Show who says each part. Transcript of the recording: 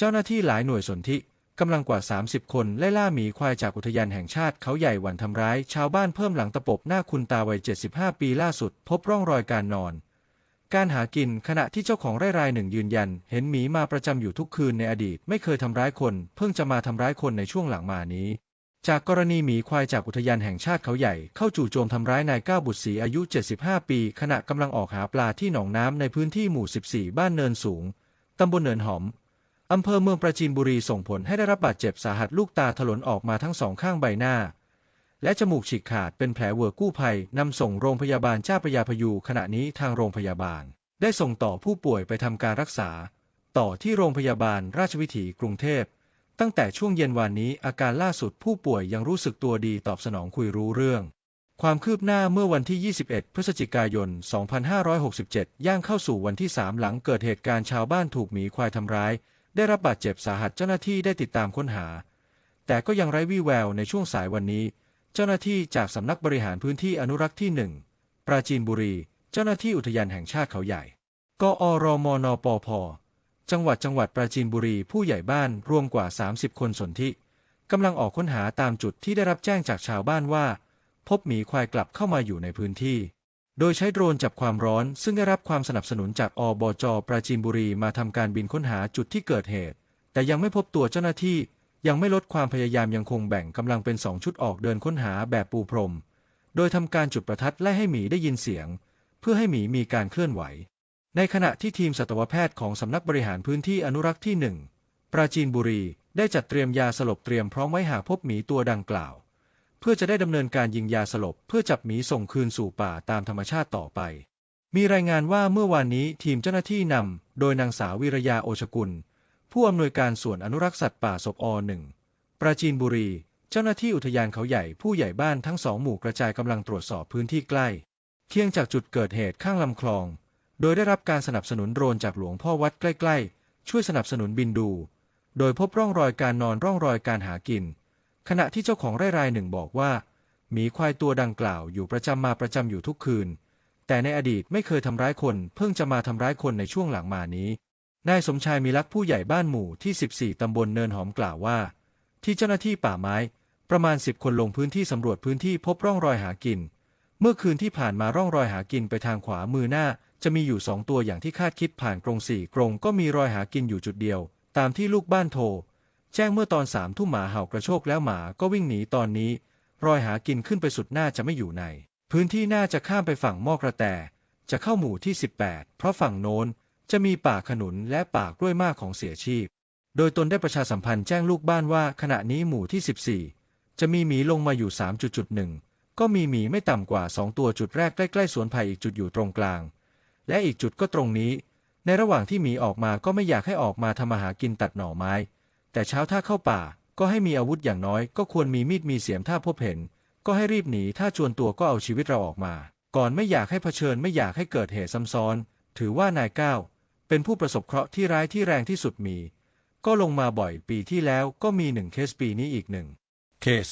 Speaker 1: เจ้าหน้าที่หลายหน่วยสนธิกำลังกว่า 30 คนไล่ล่าหมีควายจากอุทยานแห่งชาติเขาใหญ่หวันทำร้าย ชาวบ้านเพิ่มหลังตะปบหน้าคุณตาวัย 75 ปีล่าสุด พบร่องรอยการนอน การหากินขณะที่เจ้าของไร่รายหนึ่งยืนยัน เห็นหมีมาประจำอยู่ทุกคืนในอดีต ไม่เคยทำร้ายคน เพิ่งจะมาทำร้ายคนในช่วงหลังมานี้ จากกรณีหมีควายจากอุทยานแห่งชาติเขาใหญ่ เข้าจู่โจมทำร้ายนายก้าวบุตรศรีอายุ 75 ปี ขณะกำลังออกหาปลาที่หนองน้ำในพื้นที่หมู่ 14 บ้านเนินสูงตำบลเนินหอม อำเภอเมืองปราจีนบุรีส่งผลให้ได้รับบาดเจ็บสาหัสลูกตาถลนออกมาทั้งสองข้างใบหน้า และจมูกฉีกขาดเป็นแผลเวอร์กู้ภัยนำส่งโรงพยาบาลเจ้าพระยาพยูขณะนี้ทางโรงพยาบาล ได้ส่งต่อผู้ป่วยไปทำการรักษา ต่อที่โรงพยาบาลราชวิถีกรุงเทพ ตั้งแต่ช่วงเย็นวานนี้อาการล่าสุดผู้ป่วยยังรู้สึกตัวดีตอบสนองคุยรู้เรื่อง ความคืบหน้าเมื่อวันที่ 21 พฤศจิกายน 2567 ย่างเข้าสู่วันที่ 3 หลังเกิดเหตุการณ์ชาวบ้านถูกหมีควายทำร้าย ได้รับบาดเจ็บสาหัสเจ้าหน้าที่ได้ติดตามค้นหา แต่ก็ยังไร้วี่แววในช่วงสายวันนี้ เจ้าหน้าที่จากสำนักบริหารพื้นที่อนุรักษ์ที่1ปราจีนบุรี เจ้าหน้าที่อุทยานแห่งชาติเขาใหญ่กอรมนปพจังหวัดจังหวัดปราจีนบุรีผู้ใหญ่บ้านรวมกว่า 30 คนสนธิกำลังออกค้นหาตามจุดที่ได้รับแจ้งจากชาวบ้านว่า พบหมีควายกลับเข้ามาอยู่ในพื้นที่ โดยใช้โดรนจับความร้อน ซึ่งได้รับความสนับสนุนจากอบจ ปราจีนบุรีมาทำการบินค้นหาจุดที่เกิดเหตุ แต่ยังไม่พบตัวเจ้าหน้าที่ ยังไม่ลดความพยายามยังคงแบ่งกำลังเป็นสองชุดออกเดินค้นหาแบบปูพรม โดยทำการจุดประทัดไล่ให้หมีได้ยินเสียง เพื่อให้หมีมีการเคลื่อนไหว ในขณะที่ทีมสัตวแพทย์ของสำนักบริหารพื้นที่อนุรักษ์ที่หนึ่งปราจีนบุรีได้จัดเตรียมยาสลบเตรียมพร้อมไว้หากพบหมีตัวดังกล่าว เพื่อจะได้ดำเนินการยิงยาสลบเพื่อจับหมีส่งคืนสู่ป่าตามธรรมชาติต่อไป มีรายงานว่าเมื่อวานนี้ทีมเจ้าหน้าที่นำโดยนางสาววิรยาโอชกุล ผู้อำนวยการส่วนอนุรักษ์สัตว์ป่าศพอหนึ่งปราจีนบุรี เจ้าหน้าที่อุทยานเขาใหญ่ผู้ใหญ่บ้านทั้งสองหมู่กระจายกำลังตรวจสอบพื้นที่ใกล้ เคียงจากจุดเกิดเหตุข้างลำคลอง โดยได้รับการสนับสนุนโดรนจากหลวงพ่อวัดใกล้ ๆ ช่วยสนับสนุนบินดู โดยพบร่องรอยการนอนร่องรอยการหากิน ขณะที่เจ้าของไร่รายหนึ่งบอกว่า หมีควายตัวดังกล่าวอยู่ประจำมาประจำอยู่ทุกคืน แต่ในอดีตไม่เคยทำร้ายคน เพิ่งจะมาทำร้ายคนในช่วงหลังมานี้ นายสมชายมีลักษ์ผู้ใหญ่บ้านหมู่ที่ 14 ตำบลเนินหอมกล่าวว่า ที่เจ้าหน้าที่ป่าไม้ ประมาณ 10 คนลงพื้นที่สำรวจพื้นที่พบร่องรอยหากิน เมื่อคืนที่ผ่านมาร่องรอยหากินไปทางขวามือหน้า จะมีอยู่สองตัวอย่างที่คาดคิดผ่านกรงสี่กรงก็มีรอยหากินอยู่จุดเดียว ตามที่ลูกบ้านโทร แจ้งเมื่อตอนสามทุ่มหมาเห่ากระโชกแล้วหมาก็วิ่งหนีตอนนี้ รอยหากินขึ้นไปสุดน่าจะไม่อยู่ใน พื้นที่น่าจะข้ามไปฝั่งมอกระแต จะเข้าหมู่ที่ 18 เพราะฝั่งโน้นจะมีป่าขนุนและป่ากล้วยมากของเสียชีพ โดยตนได้ประชาสัมพันธ์แจ้งลูกบ้านว่าขณะนี้หมู่ที่ 14 จะมีหมีลงมาอยู่ 3.1 ก็มีหมีไม่ต่ำกว่า 2 ตัวจุดแรกใกล้ๆสวนไผ่อีกจุดอยู่ตรงกลาง และอีกจุดก็ตรงนี้ ในระหว่างที่หมีออกมาก็ไม่อยากให้ออกมาทำมาหากินตัดหน่อไม้ แต่เช้าถ้าเข้าป่าก็ให้มีอาวุธอย่างน้อย ก็ควรมีมีดมีเสียมถ้าพบเห็น ก็ให้รีบหนีถ้าจวนตัวก็เอาชีวิตเราออกมา ก่อนไม่อยากให้เผชิญไม่อยากให้เกิดเหตุซ้ำซ้อน ถือว่านายก้าวเป็นผู้ประสบเคราะห์ที่ร้ายที่แรงที่สุดมี ก็ลงมาบ่อยปีที่แล้วก็มีหนึ่งเคสปีนี้อีกหนึ่งเคส